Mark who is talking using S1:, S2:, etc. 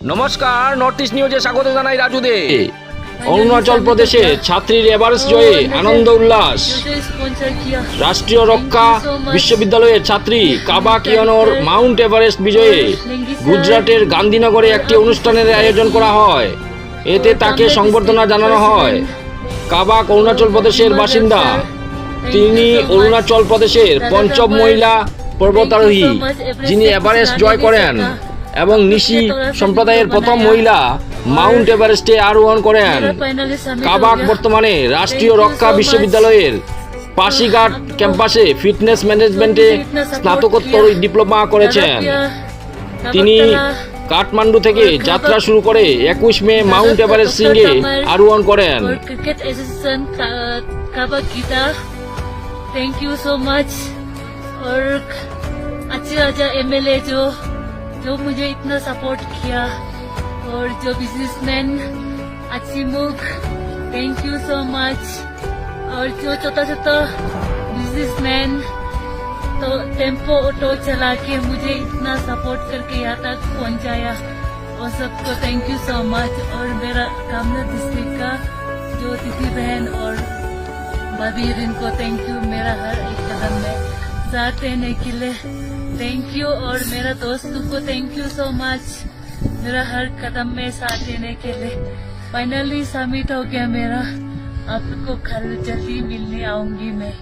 S1: নমস্কার north east নিউজে স্বাগত জানাই রাজু দে অরুণাচল প্রদেশে ছাত্রীর এভারেস্ট জয়ে আনন্দ উল্লাস। রাষ্ট্রীয় রক্ষা বিশ্ববিদ্যালয়ের ছাত্রী কাবা কিয়নোর মাউন্ট এভারেস্ট বিজয়ে গুজরাটের গান্ধীনগরে একটি অনুষ্ঠানের আয়োজন করা হয়। এতে তাকে সংবর্ধনা জানানো হয়। কাবাক অরুণাচল প্রদেশের বাসিন্দা। তিনি অরুণাচল প্রদেশের পঞ্চম মহিলা পর্বতারোহী যিনি এভারেস্ট জয় করেন। এবং নিশি সম্প্রদায়ের প্রথম মহিলা মাউন্ট এভারেস্টে আরোহণ করেন কাবাক বর্তমানে রাষ্ট্রীয় রক্ষা বিশ্ববিদ্যালয়ের পাশিঘাট ক্যাম্পাসে ফিটনেস ম্যানেজমেন্টে স্নাতকোত্তর ডিপ্লোমা করেছেন তিনি কাঠমান্ডু থেকে যাত্রা শুরু করে একুশ মে মাউন্ট এভারেস্ট সিংহে আরোহণ করেন
S2: और cricket association Kaaba Gita thank you so much और अच्छे अच्छा एमएलए जो जो मुझे इतना सपोर्ट किया और जो बिजनेसमैन अच्छी मुख थैंक यू सो मच और जो छोटा छोटा बिजनेसमैन तो टेंपो ऑटो चला के मुझे इतना सपोर्ट करके यहाँ तक पहुँचाया। और सबको थैंक यू सो मच और मेरा कामना डिस्ट्रिक्ट का, जो दीदी बहन और भाभी को थैंक यू मेरा हर एक कदम में। साथ देने के लिए थैंक यू और मेरा दोस्त को थैंक यू सो मच मेरा हर कदम में साथ देने के लिए. फाइनली सबमिट हो गया मेरा. आपको कल जल्दी मिलने आऊँगी मैं.